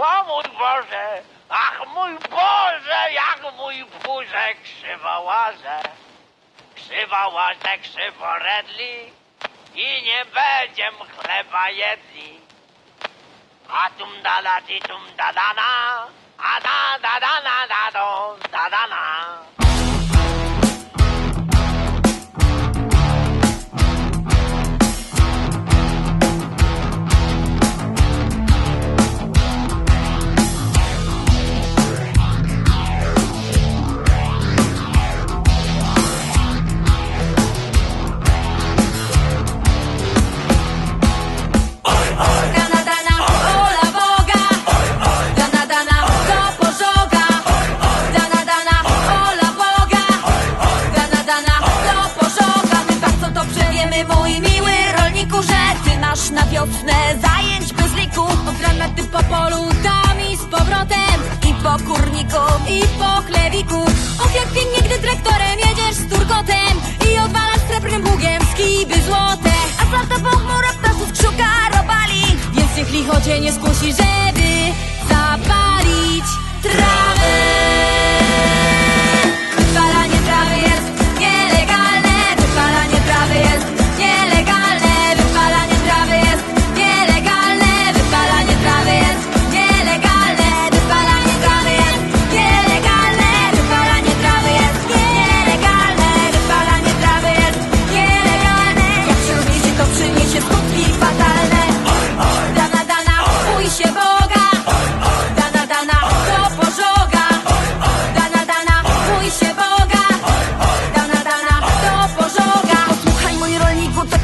O mój Boże! Ach mój Boże, jak mój burzek krzywo łaże. Krzywo łaże, krzywo redli i nie będziem chleba jedli. A tum da da ti tum da da na, a da da da na da na wiosnę. Zajęć bez liku Od rana ty po polu tam i z powrotem. I po kurniku, i po chlewiku. Och, pięknie, gdy traktorem jedziesz z turkotem. I odwalasz srebrnym bugiem skiby złote. Asfalta po chmurach ptasów krzuka robali. Więc niech licho nie skusi, żeby zapalić trawę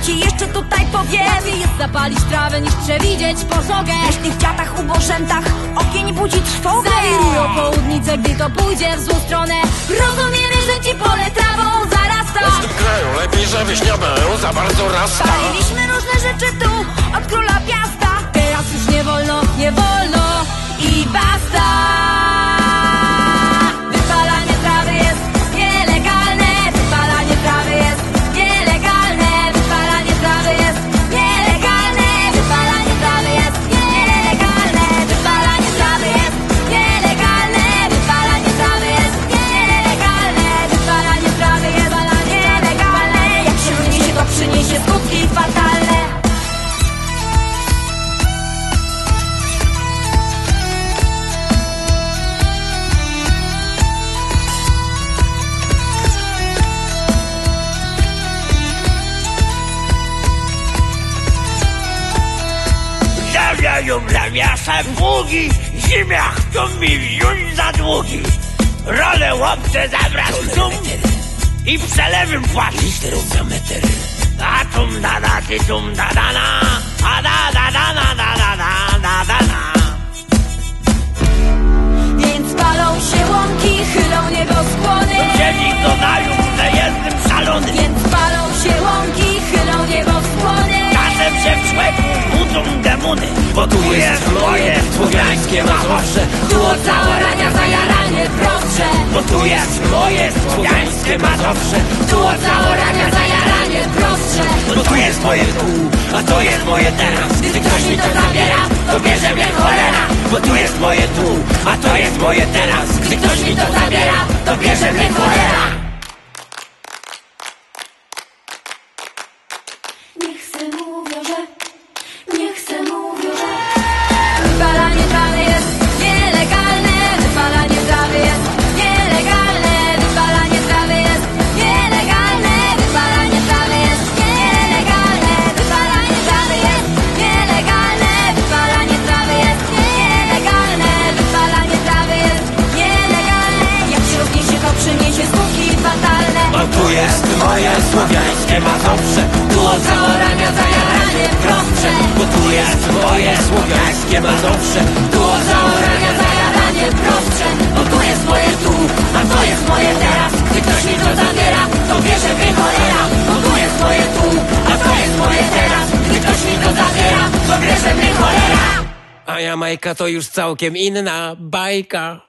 ci jeszcze tutaj powiem. Łatwiej jest zapalić trawę niż przewidzieć pożogę. Jeśli w ciatach, ubożętach ogień budzi trwogę. Zawiruj o południcę, gdy to pójdzie w złą stronę. Rozumiemy, że ci pole trawą zarasta. W tym kraju lepiej, żebyś nie był za bardzo rasta. Paliliśmy różne rzeczy tu od króla piasta Ziemia ją zamiasza pługi, ziemia chcą mi wziąć za długi. Rolę łopce zabrać tum i przelewym płacić. A tum da da ty tum da da na, a da da da na da da da da da na. Więc palą się łąki, chylą nieboskłony Dziennik dodają, że jestem szalony. Więc palą się łąki, chylą nieboskłony Czasem się w człowieku budzą demony, bo tu jest moje słowiańskie Mazowsze. Tu od zaorania zajaranie prostsze Bo tu jest moje słowiańskie Mazowsze. Tu od zaorania zajaranie prostsze Bo tu jest moje tu, a to jest moje teraz. Gdy ktoś mi to zabiera, to bierze mnie cholera. Bo tu jest moje tu, a to jest moje teraz. Gdy ktoś mi to zabiera, to bierze mnie cholera. Jest moje słowiańskie Mazowsze. Tu od zaorania zajaranie prostsze. Bo tu jest moje słowiańskie Mazowsze. Tu od zaorania zajaranie prostsze. Bo tu jest moje tu, a to jest moje teraz. Gdy ktoś mi to zabiera, to bierze mnie cholera. Bo tu jest moje tu, a to jest moje teraz. Gdy ktoś mi to zabiera, to bierze mnie cholera. A Jamajka to już całkiem inna bajka